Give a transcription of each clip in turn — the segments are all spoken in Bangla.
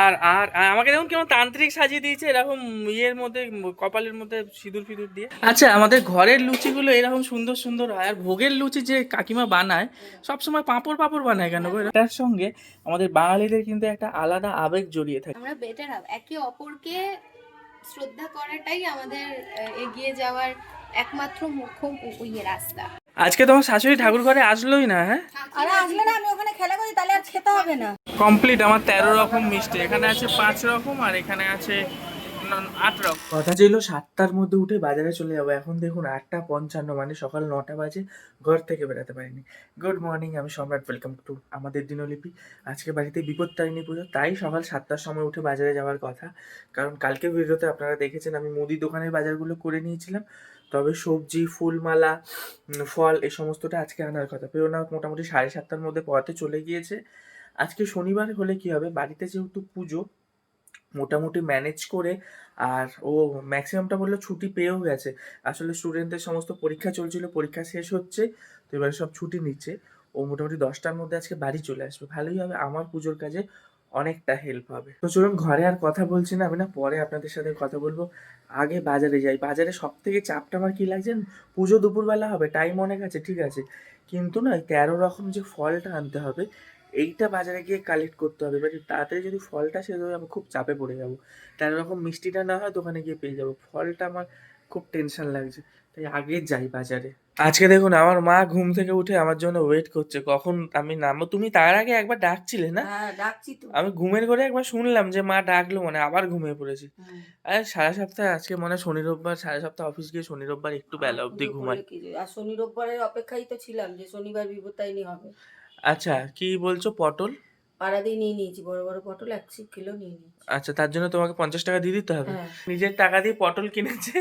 আর আর আমাকে দেখুন কেমন তান্ত্রিক সাজিয়ে দিয়েছে এরকম ইয়ের মধ্যে কপালের মধ্যে সিঁদুর ফিঁদুর দিয়ে। আচ্ছা আমাদের ঘরের লুচিগুলো এরকম সুন্দর সুন্দর হয় আর ভোগের লুচি যে কাকিমা বানায় সবসময় পাঁপড় পাঁপড় বানায় কেন গো? এটার সঙ্গে আমাদের বাঙালিদের কিন্তু একটা আলাদা আবেগ জড়িয়ে থাকে। আমরা বেটার হব। একে অপরকে শ্রদ্ধা করাটাই আমাদের এগিয়ে যাওয়ার একমাত্র মুখ্য ইয়ে রাস্তা। আজকে তোমার শাশুড়ি ঠাকুর ঘরে আসলোই না হ্যাঁ? আরে আসলে না আমি ওখানে খেলা করি তাহলে আর খেতে হবে না। কমপ্লিট, আমার তেরো রকম মিষ্টি। এখানে আছে পাঁচ রকম আর এখানে আছে আট রকম। কথা ছিল সাতটার মধ্যে উঠে বাজারে চলে যাব। এখন দেখুন আটটা পঞ্চান্ন মানে সকাল নটা বাজে, ঘর থেকে বেরোতে পারিনি। গুড মর্নিং আমি সম্রাট ওয়েলকাম টু আমাদের দিনলিপি। আজকে বাড়িতে বিপদ বিপত্তারিণী পুজো, তাই সকাল সাতটার সময় উঠে বাজারে যাওয়ার কথা। কারণ কালকে ভিডিওতে আপনারা দেখেছেন, আমি মুদি দোকানের বাজারগুলো করে নিয়েছিলাম। তবে সবজি, ফুলমালা ফল এই সমস্তটা আজকে আনার কথা। পেরোনা মোটামুটি সাড়ে সাতটার মধ্যে পড়াতে চলে গিয়েছে। আজকে শনিবার হলে কি হবে? বাড়িতে যেহেতু পুজো, মোটামুটি ম্যানেজ করে আর ও ম্যাক্সিমামটা বলল ছুটি পেয়েও গেছে। আসলে স্টুডেন্টদের সমস্ত পরীক্ষা চলছিল, পরীক্ষা শেষ হচ্ছে, তো এবারে সব ছুটি নিচ্ছে। ও মোটামুটি দশটার মধ্যে আজকে বাড়ি চলে আসবে। ভালোই হবে, আমার পুজোর কাজে অনেকটা হেল্প হবে। তো চলুন ঘরে আর কথা বলছি না, আমি না পরে আপনাদের সাথে কথা বলব। আগে বাজারে যাই। বাজারে সব থেকে চাপটা আমার কী লাগছে পুজো দুপুরবেলা হবে টাইম অনেক আছে, ঠিক আছে। কিন্তু না তেরো রকম যে ফলটা আনতে হবে এইটা বাজারে গিয়ে কালেক্ট করতে হবে। এবারে তাড়াতাড়ি যদি ফলটা শেষ হয়ে আমি খুব চাপে পড়ে যাব। তেরো রকম মিষ্টিটা না হয় দোকানে গিয়ে পেয়ে যাব। ফলটা আমার খুব টেনশন লাগছে। তাই আগে যাই বাজারে। আজকে দেখুন আমার মা ঘুম থেকে উঠে আমার জন্য ওয়েট করছে। কখন আমি নামবো? তুমি তার আগে একবার ডাকছিলে না? হ্যাঁ ডাকছি তো। আমি ঘুমের ঘরে একবার শুনলাম যে মা ডাকলো মানে আবার ঘুমিয়ে পড়েছি। আরে সারা সপ্তাহে আজকে মনে হয় শনি রোববার সারা সপ্তাহ অফিস গিয়ে শনি রোববার একটু বেলা অবধি ঘুমাই। আর শনি রোববারের অপেক্ষাই তো ছিলাম যে শনিবার বিপত্তাইনি হবে। আচ্ছা কি বলছো পটল? পাড়া দিয়ে নিয়ে নিয়েছি বড় বড় পটল একশো কিলো নিয়ে নিয়েছি। আচ্ছা তার জন্য তোমাকে পঞ্চাশ টাকা দিয়ে দিতে হবে? হ্যাঁ। নিজের টাকা দিয়ে পটল কিনেছে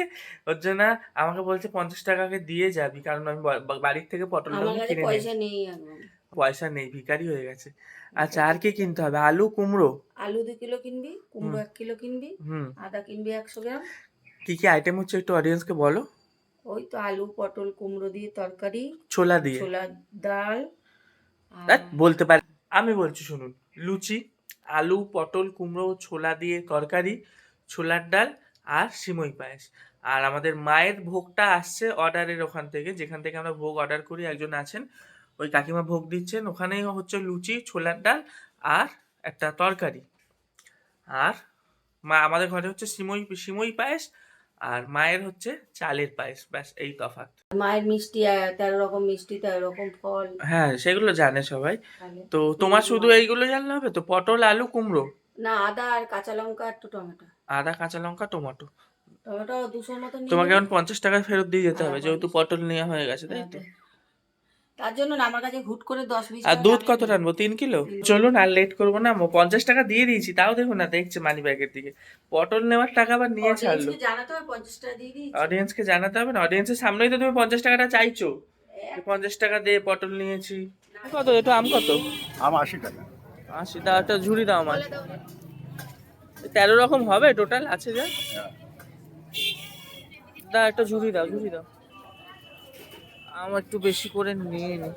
ওর জন্য আমাকে বলছে পঞ্চাশ টাকাকে দিয়ে যাবি কারণ আমি বা- বা- বাড়ির থেকে পটলটা আমার কাছে কিনে নিই পয়সা নেই এখন। পয়সা নেই ভিখারি হয়ে গেছে। আচ্ছা। আর কি কিনতে হবে? আলু কুমড়ো? আলু দু কিলো কিনবি কুমড়ো হুম। এক কিলো কিনবি হুম। আদা কিনবি একশো গ্রাম। কি কি আইটেম হচ্ছে একটু অডিয়েন্সকে বলো? ওই তো আলু পটল কুমড়ো দিয়ে তরকারি ছোলা দিয়ে। ছোলার ডাল বলতে পারি। আমি বলছি, শুনুন, লুচি, আলু, পটল, কুমড়ো, ছোলা দিয়ে তরকারি, ছোলার ডাল আর সিমই পায়েস। আর আমাদের মায়ের ভোগটা আসছে অর্ডারের ওখান থেকে। যেখান থেকে আমরা ভোগ অর্ডার করি, একজন আছেন, ওই কাকিমা ভোগ দিচ্ছেন। ওখানেই হচ্ছে লুচি, ছোলার ডাল আর একটা তরকারি। আর মা, আমাদের ঘরে হচ্ছে সিমই সিমই পায়েস আর মায়ের হচ্ছে চালের পায়েস ব্যাস এই তফাৎ। মায়ের মিষ্টি তেরো রকম মিষ্টি তেরো রকম ফল। হ্যাঁ সেগুলো জানে সবাই। তো তোমার শুধু এইগুলো জানলে হবে তো? পটল আলু কুমড়ো? না আদা আর কাঁচা লঙ্কা একটু টমেটো। আদা কাঁচা লঙ্কা টমেটো। টমেটো দুশোর মতো তোমাকে এখন পঞ্চাশ টাকা ফেরত দিয়ে যেতে হ্যাঁ, হবে যেহেতু পটল নেওয়া হয়ে গেছে তাই তো? হ্যাঁ, তার জন্য না আমার কাছে হুট করে দশ বিশ আর দুধ কত টানবো? তিন কিলো? চলুন আর লেট করব না পঞ্চাশ টাকা দিয়ে দিয়েছি তাও দেখুন না দেখছে মানি ব্যাগের দিকে। পটল নেওয়ার টাকা আবার নিয়ে ছাড়লো। জানাতে হবে পঞ্চাশ টাকা দিয়ে দিয়েছি। অডিয়েন্সকে জানাতে হবে না অডিয়েন্সের সামনেই তো তুমি পঞ্চাশ টাকাটা চাইছো। পঞ্চাশ টাকা দিয়ে পটল নিয়েছি। কত এটা আম কত? আম আশি টাকা। আশি তা একটা ঝুড়ি দাও আমার তেরো রকম হবে টোটাল আছে যা? দা একটা ঝুড়ি দাও ঝুড়ি দাও। আমার একটু বেশি করে নিয়ে নি।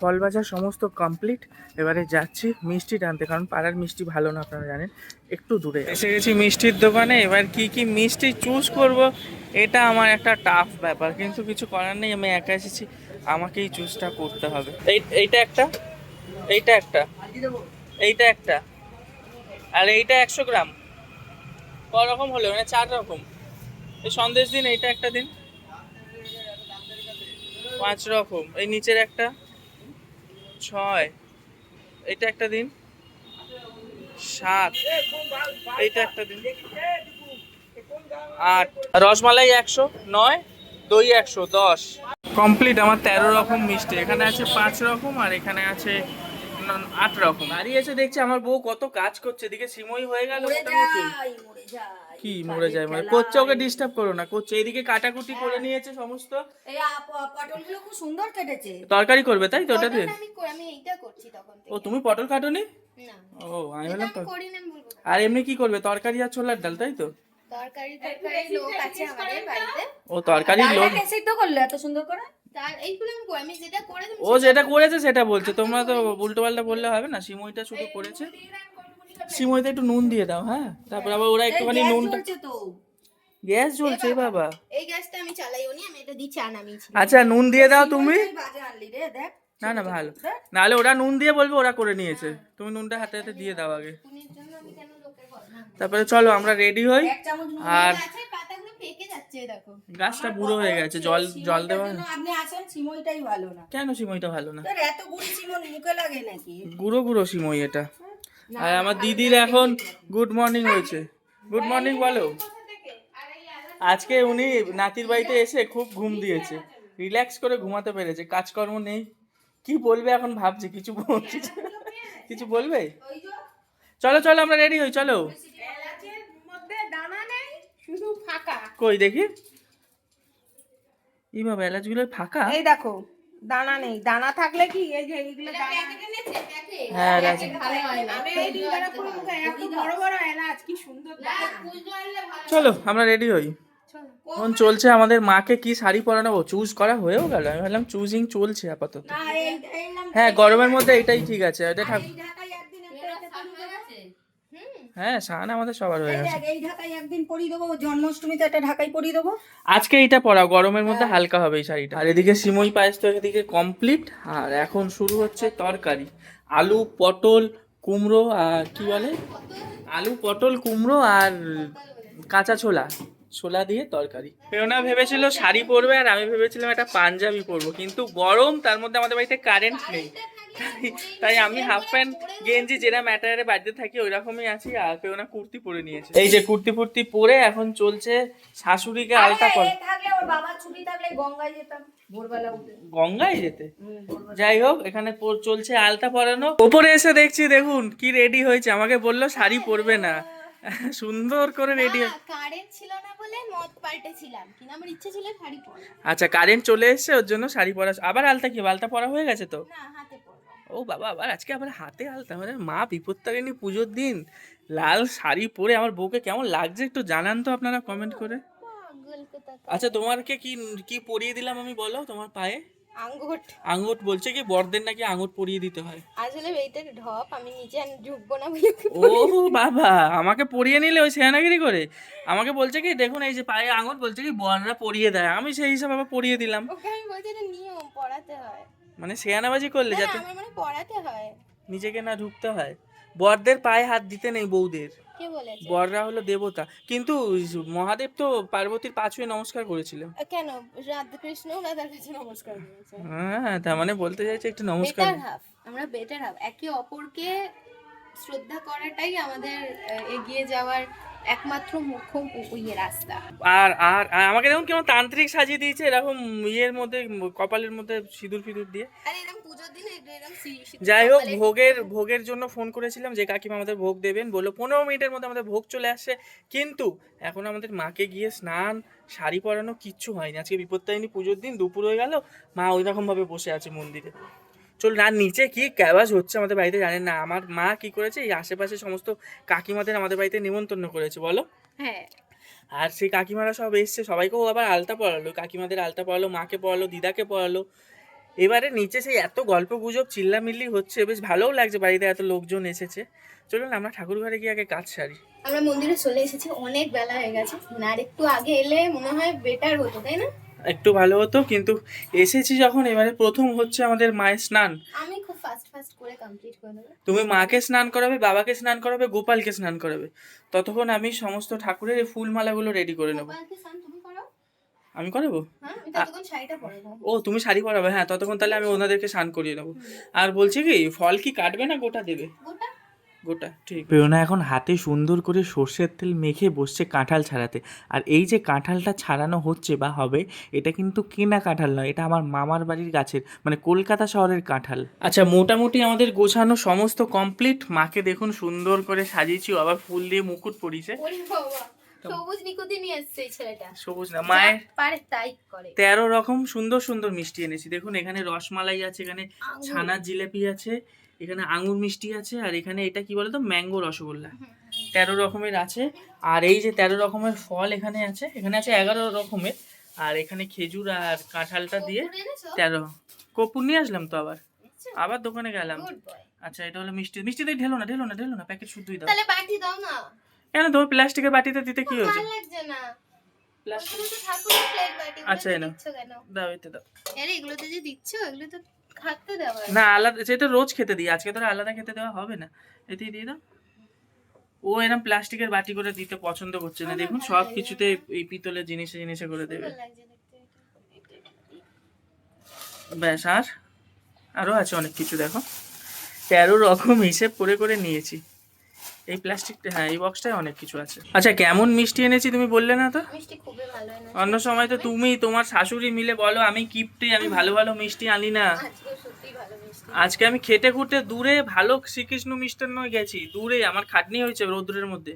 ফল বাজার সমস্ত কমপ্লিট এবারে যাচ্ছি মিষ্টি টানতে, কারণ পাড়ার মিষ্টি ভালো না আপনারা জানেন, একটু দূরে এসে গেছি মিষ্টির দোকানে, এবার কি কি মিষ্টি চুজ করব, এটা আমার একটা টাফ ব্যাপার, কিন্তু কিছু করার নেই, আমি একা এসেছি, আমাকেই চুজটা করতে হবে। এই, এইটা একটা এইটা একটা এইটা একটা, আর এইটা একশো গ্রাম। ক রকম হলো মানে চার রকম। সন্দেশ দিন, এইটা একটা দিন। পাঁচ রকম। এই নিচের একটা ছয় এটা একটা দিন সাত এইটা একটা দিন আট রসমালাই একশো নয় দই একশো দশ। কমপ্লিট আমার তেরো রকম মিষ্টি। এখানে আছে পাঁচ রকম আর এখানে আছে আট রকম। এসে দেখছি আমার বউ কত কাজ করছে। এদিকে সিমই হয়ে গেল মোটামুটি। কি মরে যায় মানে? করছে ওকে। ডিস্টার্ব করো না। করছে এদিকে কাটাকুটি করে নিয়েছে সমস্ত। এই পটলগুলো খুব সুন্দর কেটেছে। তরকারি করবে তাই তো ওটাতে? পটল আমি আমি এইটা করছি তখন ও তুমি পটল কাটোনি? না। ও আমি বললাম তো আর এমনি কি করবে? তরকারি আর ছোলার ডাল তাই তো? তরকারি তরকারি লোক আছে আমাদের বাড়িতে। ও তরকারির লোক ডালটাকে সিদ্ধ করলে এত সুন্দর করে? তার এইগুলো আমি আমি যেটা করে ও যেটা করেছে সেটা বলছে। তোমরা তো উল্টো পাল্টা বললে হবে না? সিমইটা শুধু করেছে? সিমইতে একটু নুন দিয়ে দাও হ্যাঁ? তারপর আবার ওরা একটুখানি নুনটা তো। গ্যাস জ্বলছে বাবা। এই গ্যাসটা আমি চালাই উনি আমি এটা চা নামিয়েছি আচ্ছা নুন দিয়ে দাও তুমি। না না ভালো। নাহলে ওরা নুন দিয়ে বলবে ওরা করে নিয়েছে। তুমি নুনটা হাতে হাতে দিয়ে দাও আগে। তারপরে চলো আমরা রেডি হই। আর গাছটা বুড়ো হয়ে গেছে জল জল দেওয়া আপনি আসেন সিমইটাই ভালো না। কেন সিমইটা ভালো না? এত গুড়ি সিমন মুখে লাগে নাকি? গুঁড়ো গুঁড়ো সিমই এটা। আর আমার দিদির এখন গুড মর্নিং হয়েছে। গুড মর্নিং বলো। আজকে উনি নাতির বাড়িতে এসে খুব ঘুম দিয়েছে। রিল্যাক্স করে ঘুমাতে পেরেছে, কাজকর্ম নেই। কি বলবে এখন ভাবছি, কিছু কিছু বলবে? চলো চলো, আমরা রেডি হই, চলো। কই দেখি? বাবা, এলাচগুলো ফাঁকা? এই দেখো। দানা নেই। দানা থাকলে কি? এই যে এইগুলো হ্যাঁ হয় কি সুন্দর চলো আমরা রেডি হই। এখন চলছে আমাদের মাকে কি শাড়ি পরানো চুজ করা হয়েও গেল। আমি ভাবলাম চুজিং চলছে আপাতত। হ্যাঁ গরমের মধ্যে এটাই ঠিক আছে। এটা থাক এই ঢাকায় একদিন একটা একটা পরিয়ে দেবো। হ্যাঁ সান আমাদের সবার হয়ে গেছে। এই ঢাকায় একদিন পরিয়ে দেবো জন্মাষ্টমীতে একটা ঢাকায় পরিয়ে দেবো। আজকে এটা পরাও গরমের মধ্যে হালকা হবে এই শাড়িটা। আর এদিকে সিমই পায়েস তো এদিকে কমপ্লিট আর এখন শুরু হচ্ছে তরকারি। আলু পটল কুমড়ো আর কি বলে? আলু পটল কুমড়ো আর কাঁচা ছোলা। ছোলা দিয়ে তরকারি। প্রেরণা ভেবেছিল শাড়ি পরবে আর আমি ভেবেছিলাম একটা পাঞ্জাবি পরবো কিন্তু গরম তার মধ্যে আমাদের বাড়িতে কারেন্ট নেই। তাই- আমি হাফ প্যান্ট গেঞ্জি যেটা ম্যাটারে বাড়িতে থাকি ওই রকমই আছি আর প্রেরণা কুর্তি পরে নিয়েছে। এই যে কুর্তি ফুর্তি পরে এখন চলছে শাশুড়িকে আলতা থাকলে গঙ্গায় যেতে? যাই হোক এখানে পর- চলছে আলতা পরানো। ওপরে এসে দেখছি দেখুন কি রেডি হয়েছে। আমাকে বলল শাড়ি পরবে না। সুন্দর করে রেডি কারেন্ট ছিল না বলে মদ পাল্টেছিলাম। কিন্তু আমার ইচ্ছে ছিল শাড়ি পরা আচ্ছা কারেন্ট চলে এসেছে ওর জন্য শাড়ি পরা আবার আলতা কি? আলতা পরা হয়ে গেছে তো? না হাতে ও বাবা আবার আজকে আবার হাতে আলতা? মানে মা বিপত্তারিণী পুজোর দিন লাল শাড়ি পরে আমার বউকে কেমন লাগছে একটু জানান তো আপনারা কমেন্ট করে। আচ্ছা তোমারকে কি কি পরিয়ে দিলাম আমি বলো তোমার পায়ে? আঙ্গুট। আঙুট বলছে কি বড়দের নাকি আঙুট পরিয়ে দিতে হয়। আসলে এইটা ঢপ আমি নিজে ঢুকবো না বলে ও বাবা আমাকে পরিয়ে নিলে ওই সেনাগিরি করে? আমাকে বলছে কি দেখুন এই যে পায়ে আঙুল বলছে কি বড়রা পরিয়ে দেয়। আমি সেই হিসাবে আবার পরিয়ে দিলাম। ওকে আমি বলছি এটা নিয়ম পড়াতে হয়। মানে সেয়ানাবাজি করলে যাতে মানে পড়াতে হয়। নিজেকে না ঢুকতে হয়। বরদের পায়ে হাত দিতে নেই বউদের। কে বলেছে? বররা হলো দেবতা। কিন্তু মহাদেব তো পার্বতীর পাঁচুয়ে নমস্কার করেছিলেন কেন? রাধাকৃষ্ণ রাধার কাছে নমস্কার করেছে। হ্যাঁ তার মানে বলতে চাইছে একটু নমস্কার। বেটার হাফ আমরা বেটার হাফ একে অপরকে শ্রদ্ধা করাটাই আমাদের এগিয়ে যাওয়ার একমাত্র মুখ্য উ- ইয়ে রাস্তা। আর আর আমাকে দেখুন কেমন তান্ত্রিক সাজিয়ে দিয়েছে এরকম ইয়ের মধ্যে কপালের মধ্যে সিঁদুর ফিঁদুর দিয়ে। যাই হোক ভোগের ভোগের জন্য ফোন করেছিলাম যে কাকিমা আমাদের ভোগ দেবেন বলল পনেরো মিনিটের মধ্যে আমাদের ভোগ চলে আসছে কিন্তু এখন আমাদের মাকে গিয়ে স্নান শাড়ি পরানো কিচ্ছু হয়নি। আজকে বিপত্তারিণী পুজোর দিন দুপুর হয়ে গেল মা ওই রকম ভাবে বসে আছে মন্দিরে। চল না নিচে কি ক্যাবাজ হচ্ছে আমাদের বাড়িতে জানেন না। আমার মা কি করেছে? এই আশেপাশে সমস্ত কাকিমাদের আমাদের বাড়িতে নিমন্ত্রণ করেছে বলো। হ্যাঁ। আর সেই কাকিমারা সব এসছে সবাইকেও আবার আলতা পড়ালো কাকিমাদের আলতা পড়ালো মাকে পড়ালো দিদাকে পড়ালো এবারে নিচে সেই এত গল্প গুজব চিল্লামিল্লি হচ্ছে বেশ ভালোও লাগছে বাড়িতে এত লোকজন এসেছে। চলুন আমরা ঠাকুর ঘরে গিয়ে আগে কাজ সারি। আমরা মন্দিরে চলে এসেছি অনেক বেলা হয়ে গেছে। মানে আর একটু আগে এলে মনে হয় বেটার হতো তাই না? একটু ভালো হতো কিন্তু এসেছি যখন এবারে প্রথম হচ্ছে আমাদের মায়ের স্নান। আমি খুব ফাস্ট ফাস্ট করে কমপ্লিট করে দেবো। তুমি মাকে স্নান করাবে বাবাকে স্নান করাবে গোপালকে স্নান করাবে। ততক্ষণ আমি সমস্ত ঠাকুরের এই ফুলমালাগুলো রেডি করে নেব। আমি করাবো? হ্যাঁ ও তুমি শাড়ি পরাবে হ্যাঁ ততক্ষণ তাহলে আমি ওনাদেরকে স্নান করিয়ে নেব। আর বলছি কি ফল কি কাটবে না গোটা দেবে? গোটা গোটা। ঠিক। প্রেরণা এখন হাতে সুন্দর করে সর্ষের তেল মেখে বসছে কাঁঠাল ছাড়াতে। আর এই যে কাঁঠালটা ছাড়ানো হচ্ছে বা হবে এটা কিন্তু কেনা কাঁঠাল নয় এটা আমার মামার বাড়ির গাছের মানে কলকাতা শহরের কাঁঠাল। আচ্ছা মোটামুটি আমাদের গোছানো সমস্ত কমপ্লিট মাকে দেখুন সুন্দর করে সাজিয়েছি আবার ফুল দিয়ে মুকুট বাবা। সবুজ নিকুতি নিয়ে এসছে এই ছেলেটা। সবুজ না মায়ের পারে তাই করে। তেরো রকম সুন্দর সুন্দর মিষ্টি এনেছি। দেখুন এখানে রসমালাই আছে এখানে ছানার জিলাপি আছে এখানে আঙুর মিষ্টি আছে আর এখানে এটা কি বলতো? ম্যাঙ্গো রসগোল্লা। তেরো রকমের আছে। আর এই যে তেরো রকমের ফল এখানে আছে এখানে আছে এগারো রকমের। আর এখানে খেজুর আর কাঁঠালটা দিয়ে তেরো। কপুর নিয়ে আসলাম তো আবার? আবার দোকানে গেলাম। আচ্ছা এটা হলো মিষ্টি। মিষ্টি দিয়ে ঢেলো না ঢেলো না ঢেলো না প্যাকেট শুদ্ধই দাও। তাহলে বাটি দাও না। কেন তোমার প্লাস্টিকের বাটিতে দিতে কি হয়েছে? আচ্ছা, এনো। দাও এতে দাও। আরে এগুলোতে যে দিচ্ছ এগুলো তো থাকতে দেওয়া না আলাদা সেটা রোজ খেতে দিই। আজকে তো আলাদা খেতে দেওয়া হবে না। এতেই দিয়ে দাও। ও এরকম প্লাস্টিকের বাটি করে দিতে পছন্দ করছে না। দেখুন সব। কিছুতে এই পিতলের জিনিসে জিনিসে করে দেবে। ব্যাস আর? আরও আছে অনেক কিছু দেখো। তেরো রকম হিসেব করে করে নিয়েছি। এই প্লাস্টিকটা হ্যাঁ এই বক্সটায় অনেক কিছু আছে। আচ্ছা কেমন মিষ্টি এনেছি তুমি বললে না তো? মিষ্টি খুবই ভালো এনেছো। অন্য সময় তো তুমি তোমার শাশুড়ি মিলে বলো আমি কিপটে আমি ভালো ভালো মিষ্টি আনি না। আজকে আমি খেটে খুঁটে দূরে ভালো শ্রীকৃষ্ণ মিষ্টান্ন গেছি দূরে আমার খাটনি হয়েছে রৌদ্রের মধ্যে।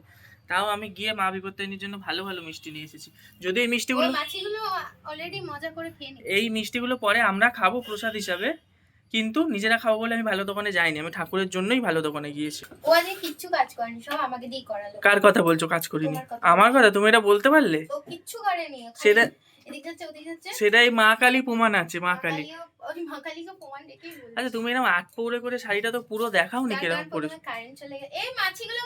তাও আমি গিয়ে মা বিপত্তারিণীর জন্য ভালো ভালো মিষ্টি নিয়ে এসেছি। যদি এই মিষ্টিগুলো মাছিগুলো অলরেডি মজা করে খেয়ে এই মিষ্টিগুলো পরে আমরা খাব প্রসাদ হিসাবে। কিন্তু নিজেরা খাব বলে আমি ভালো দোকানে যাইনি আমি ঠাকুরের জন্যই ভালো দোকানে গিয়েছি। ও আজকে কিচ্ছু কাজ করেনি সব আমাকে দিয়ে করালো। কার কথা বলছো কাজ করিনি? আমার কথা? তুমি এটা বলতে পারলে? তো কিচ্ছু করেনি সেটা- এদিক যাচ্ছে ওদিক যাচ্ছে সেটাই মা কালী প্রমাণ আছে মা কালী। আচ্ছা তুমি এরকম আট পৌড়ে করে শাড়িটা তো পুরো দেখাওনি তার কীরকম এই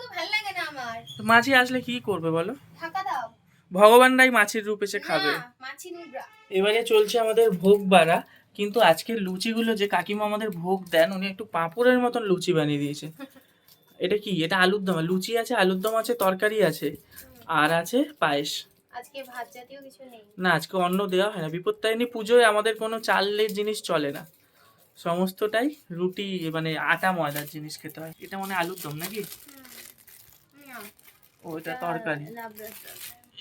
ভালো লাগে না আমার। মাছি আসলে কি করবে বলো? ঢাকা দাও। ভগবানরাই মাছির রূপ এসে খাবে। না, এবারে চলছে আমাদের ভোগ বাড়া কিন্তু আজকে লুচিগুলো যে কাকিমা আমাদের ভোগ দেন উনি একটু পাঁপড়ের মতন লুচি বানিয়ে দিয়েছে। এটা কি? এটা আলুর দম? লুচি আছে আলুর দম আছে তরকারি আছে আর আছে পায়েস। আজকে ভাত জাতীয় কিছু নেই। না আজকে অন্ন দেওয়া হয় না। বিপত্তারিণী পুজোয় আমাদের কোনো চালের জিনিস চলে না। সমস্তটাই রুটি মানে আটা ময়দার জিনিস খেতে হয়। এটা মানে আলুর দম নাকি? ও এটা তরকারি।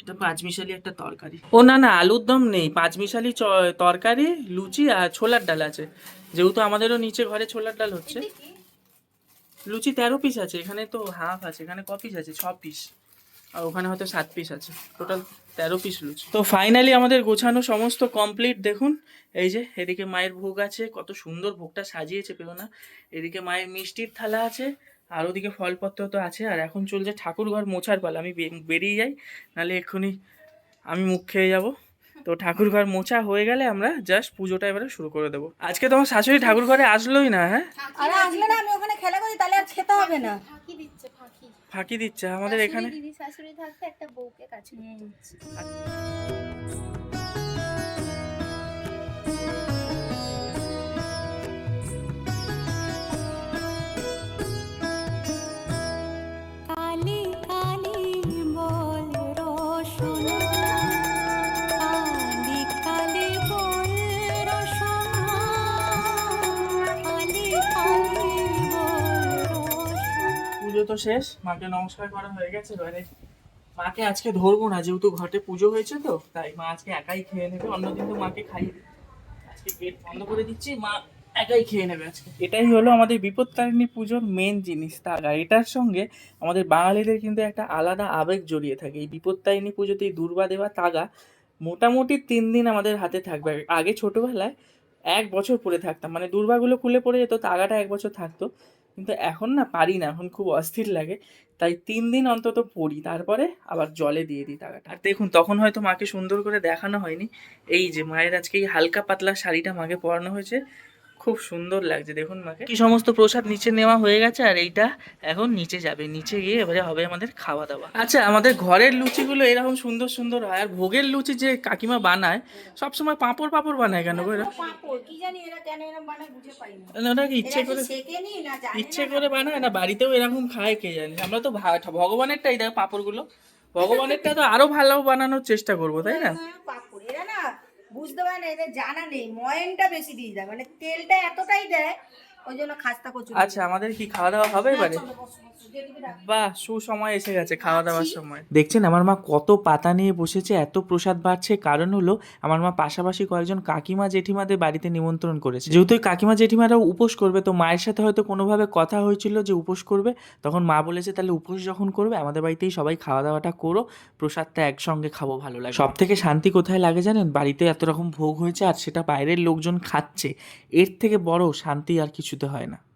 এটা পাঁচমিশালি একটা তরকারি। ও না না আলুর দম নেই পাঁচমিশালি চ- তরকারি লুচি আর ছোলার ডাল আছে। যেহেতু আমাদেরও নিচে ঘরে ছোলার ডাল হচ্ছে। লুচি তেরো পিস আছে এখানে তো হাফ আছে এখানে ক পিস আছে? ছ পিস আর ওখানে হয়তো সাত পিস আছে। টোটাল তেরো পিস লুচি। তো ফাইনালি আমাদের গোছানো সমস্ত কমপ্লিট দেখুন এই যে এদিকে মায়ের ভোগ আছে কত সুন্দর ভোগটা সাজিয়েছে পেও না এদিকে মায়ের মিষ্টির থালা আছে আর ওদিকে ফলপত্র তো আছে আর এখন চলছে ঠাকুর ঘর মোছার পালা। আমি বেরিয়ে যাই নাহলে এক্ষুনি আমি মুখ খেয়ে যাব। তো ঠাকুর ঘর মোছা হয়ে গেলে আমরা জাস্ট পুজোটা এবারে শুরু করে দেবো। আজকে তোমার শাশুড়ি ঠাকুর ঘরে আসলোই না হ্যাঁ? আরে আসলে না আমি ওখানে খেলা করি তাহলে আর খেতে হবে না। ফাঁকি দিচ্ছে ফাঁকি। ফাঁকি দিচ্ছে আমাদের এখানে শাশুড়ি থাকতে একটা বউকে কাছে নিয়ে। তো শেষ। মাকে নমস্কার করা হয়ে গেছে। এবারে মাকে আজকে ধরবো না, যেহেতু ঘটে পুজো হয়েছে তো, তাই মা আজকে একাই খেয়ে নেবে। অন্যদিন তো মাকে খাইয়ে দিই। আজকে গেট বন্ধ করে দিচ্ছি, মা একাই খেয়ে নেবে আজকে। এটাই হলো আমাদের বিপত্তারিণী পুজোর মেন জিনিস তাগা এটার সঙ্গে আমাদের বাঙালিদের কিন্তু একটা আলাদা আবেগ জড়িয়ে থাকে। এই বিপত্তারিণী পুজোতে এই দুর্বা দেওয়া তাগা মোটামুটি তিন দিন আমাদের হাতে থাকবে। আগে ছোটবেলায় এক বছর পরে থাকতাম। মানে দুর্বাগুলো খুলে পড়ে যেত, তাগাটা এক বছর থাকতো। কিন্তু এখন না পারি না, এখন খুব অস্থির লাগে। তাই তিন দিন অন্তত পড়ি, তারপরে আবার জলে দিয়ে দিই টাকাটা। আর দেখুন, তখন হয়তো মাকে সুন্দর করে দেখানো হয়নি। এই যে মায়ের আজকে এই হালকা পাতলা শাড়িটা মাকে পরানো হয়েছে খুব সুন্দর লাগছে দেখুন মাকে। কি সমস্ত প্রসাদ নিচে নেওয়া হয়ে গেছে আর এইটা এখন নিচে যাবে নিচে গিয়ে এবারে হবে আমাদের খাওয়া দাওয়া আচ্ছা আমাদের ঘরের লুচিগুলো এরকম সুন্দর সুন্দর হয় আর ভোগের লুচি যে কাকিমা বানায় সবসময় পাঁপড় পাঁপড় বানায় কেন গো এরা? পাঁপড় কি ইচ্ছে করে ইচ্ছে করে বানায় না বাড়িতেও এরকম খায় কে জানি। আমরা তো ভগবানেরটাই দেখ পাঁপড়গুলো। ভগবানেরটা তো আরও ভালো বানানোর চেষ্টা করব তাই না? না পাঁপড়। এরা না বুঝতে পারে না জানা নেই ময়নটা বেশি দিয়ে দেয় মানে তেলটা এতটাই দেয় ওই জন্য খাস্তা কচু আচ্ছা আমাদের কি খাওয়া দাওয়া হবে এবারে? বাহ সুসময় এসে গেছে খাওয়া দাওয়ার সময়। দেখছেন আমার মা কত পাতা নিয়ে বসেছে এত প্রসাদ বাড়ছে। কারণ হলো আমার মা পাশাপাশি কয়েকজন কাকিমা জেঠিমাদের বাড়িতে নিমন্ত্রণ করেছে। যেহেতু কাকিমা জেঠিমারাও উপোস করবে তো মায়ের সাথে হয়তো কোনোভাবে কথা হয়েছিল যে উপোস করবে তখন মা বলেছে তাহলে উপোস যখন করবে আমাদের বাড়িতেই সবাই খাওয়া দাওয়াটা করো প্রসাদটা একসঙ্গে খাব ভালো লাগে সব থেকে শান্তি কোথায় লাগে জানেন? বাড়িতে এত রকম ভোগ হয়েছে আর সেটা বাইরের লোকজন খাচ্ছে। এর থেকে বড় শান্তি আর কিছুতে হয় না।